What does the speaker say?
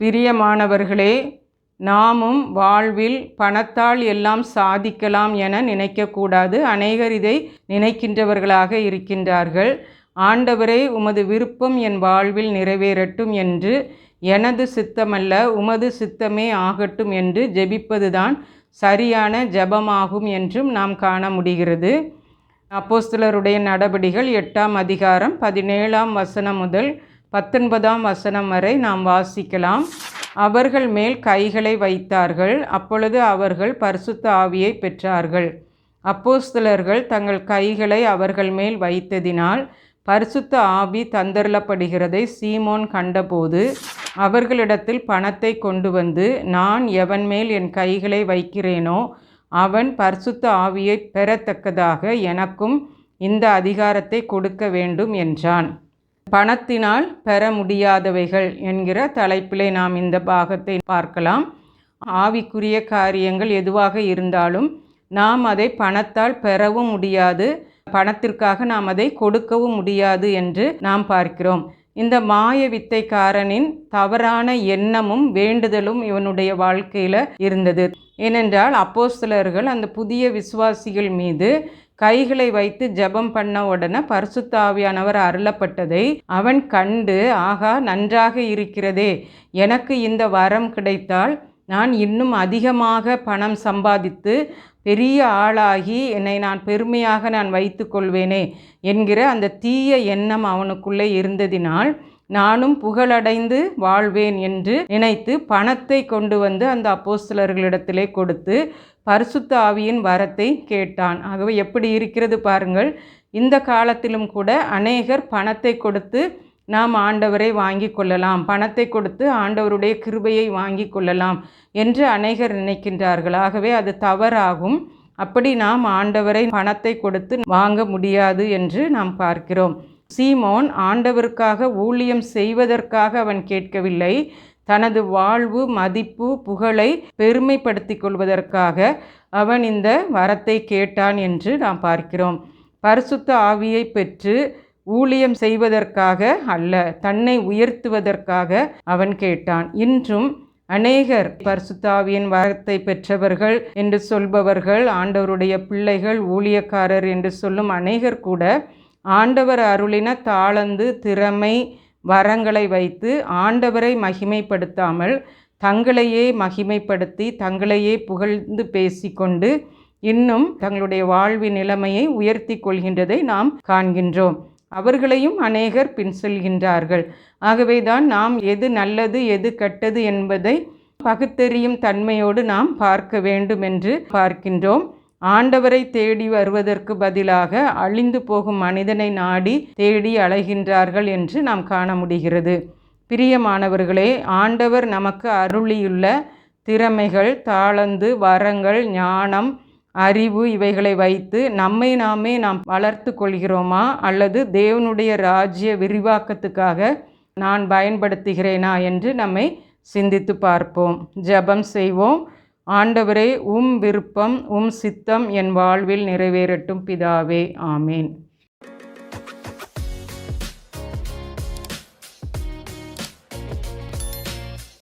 பிரியமானவர்களே நாமும் வாழ்வில் பணத்தால் எல்லாம் சாதிக்கலாம் என நினைக்கக்கூடாது. அநேகர் இதை நினைக்கின்றவர்களாக இருக்கின்றார்கள். ஆண்டவரே உமது விருப்பம் என் வாழ்வில் நிறைவேறட்டும் என்று எனது சித்தமல்ல உமது சித்தமே ஆகட்டும் என்று ஜெபிப்பதுதான் சரியான ஜெபமாகும் என்றும் நாம் காண முடிகிறது. அப்போஸ்தலருடைய நடபடிகள் எட்டாம் அதிகாரம் பதினேழாம் வசனம் முதல் பத்தொன்பதாம் வசனம் வரை நாம் வாசிக்கலாம். அவர்கள் மேல் கைகளை வைத்தார்கள் அப்பொழுது அவர்கள் பரிசுத்த ஆவியை பெற்றார்கள். அப்போஸ்தலர்கள் தங்கள் கைகளை அவர்கள் மேல் வைத்ததினால் பரிசுத்த ஆவி தந்தரலப்படுகிறதை சீமோன் கண்டபோது அவர்களிடத்தில் பணத்தை கொண்டு வந்து நான் எவன் மேல் என் கைகளை வைக்கிறேனோ அவன் பரிசுத்த ஆவியை பெறத்தக்கதாக எனக்கும் இந்த அதிகாரத்தை கொடுக்க வேண்டும் என்றான். பணத்தினால் பெற முடியாதவைகள் என்கிற தலைப்பிலே நாம் இந்த பாகத்தை பார்க்கலாம். ஆவிக்குரிய காரியங்கள் எதுவாக இருந்தாலும் நாம் அதை பணத்தால் பெறவும் முடியாது. பணத்திற்காக நாம் அதை கொடுக்கவும் முடியாது என்று நாம் பார்க்கிறோம். இந்த மாய வித்தைக்காரனின் தவறான எண்ணமும் வேண்டுதலும் இவனுடைய வாழ்க்கையில் இருந்தது. ஏனென்றால் அப்போஸ்தலர்கள் அந்த புதிய விசுவாசிகள் மீது கைகளை வைத்து ஜெபம் பண்ண உடனே பரிசுத்தாவியானவர் அருளப்பட்டதை அவன் கண்டு ஆகா நன்றாக இருக்கிறதே எனக்கு இந்த வரம் கிடைத்தால் நான் இன்னும் அதிகமாக பணம் சம்பாதித்து பெரிய ஆளாகி என்னை நான் பெருமையாக நான் வைத்து கொள்வேனே என்கிற அந்த தீய எண்ணம் அவனுக்குள்ளே இருந்ததினால் நானும் புகழடைந்து வாழ்வேன் என்று நினைத்து பணத்தை கொண்டு வந்து அந்த அப்போஸ்தலர்களிடத்திலே கொடுத்து பரிசுத்த ஆவியின் வரத்தை கேட்டான். ஆகவே எப்படி இருக்கிறது பாருங்கள். இந்த காலத்திலும் கூட அநேகர் பணத்தை கொடுத்து நாம் ஆண்டவரை வாங்கி கொள்ளலாம். பணத்தை கொடுத்து ஆண்டவருடைய கிருபையை வாங்கி கொள்ளலாம் என்று அநேகர் நினைக்கின்றார்கள். ஆகவே அது தவறாகும். அப்படி நாம் ஆண்டவரை பணத்தை கொடுத்து வாங்க முடியாது என்று நாம் பார்க்கிறோம். சீமோன் ஆண்டவருக்காக ஊழியம் செய்வதற்காக அவன் கேட்கவில்லை. தனது வாழ்வு மதிப்பு புகழை பெருமைப்படுத்தி கொள்வதற்காக அவன் இந்த வரத்தை கேட்டான் என்று நாம் பார்க்கிறோம். பரிசுத்த ஆவியை பெற்று ஊழியம் செய்வதற்காக அல்ல தன்னை உயர்த்துவதற்காக அவன் கேட்டான். இன்றும் அநேகர் பர்சுத்தாவியின் வரத்தை பெற்றவர்கள் என்று சொல்பவர்கள் ஆண்டவருடைய பிள்ளைகள் ஊழியக்காரர் என்று சொல்லும் அநேகர் கூட ஆண்டவர் அருளின தாளந்து திறமை வரங்களை வைத்து ஆண்டவரை மகிமைப்படுத்தாமல் தங்களையே மகிமைப்படுத்தி தங்களையே புகழ்ந்து பேசிக்கொண்டு இன்னும் தங்களுடைய வாழ்வின் நிலைமையை உயர்த்தி கொள்கின்றதை நாம் காண்கின்றோம். அவர்களையும் அநேகர் பின் செல்கின்றார்கள். ஆகவேதான் நாம் எது நல்லது எது கெட்டது என்பதை பகுத்தறியும் தன்மையோடு நாம் பார்க்க வேண்டும் என்று பார்க்கின்றோம். ஆண்டவரை தேடி வருவதற்கு பதிலாக அழிந்து போகும் மனிதனை நாடி தேடி அலைகின்றார்கள் என்று நாம் காண முடிகிறது. பிரியமானவர்களே ஆண்டவர் நமக்கு அருளியுள்ள திறமைகள் தாளந்து வரங்கள் ஞானம் அறிவு இவைகளை வைத்து நம்மை நாமே நாம் வளர்த்து கொள்கிறோமா? அல்லது தேவனுடைய ராஜ்ய விரிவாக்கத்துக்காக நான் பயன்படுத்துகிறேனா? என்று நம்மை சிந்தித்து பார்ப்போம். ஜெபம் செய்வோம். ஆண்டவரே உம் விருப்பம் உம் சித்தம் என் வாழ்வில் நிறைவேறட்டும் பிதாவே. ஆமேன்.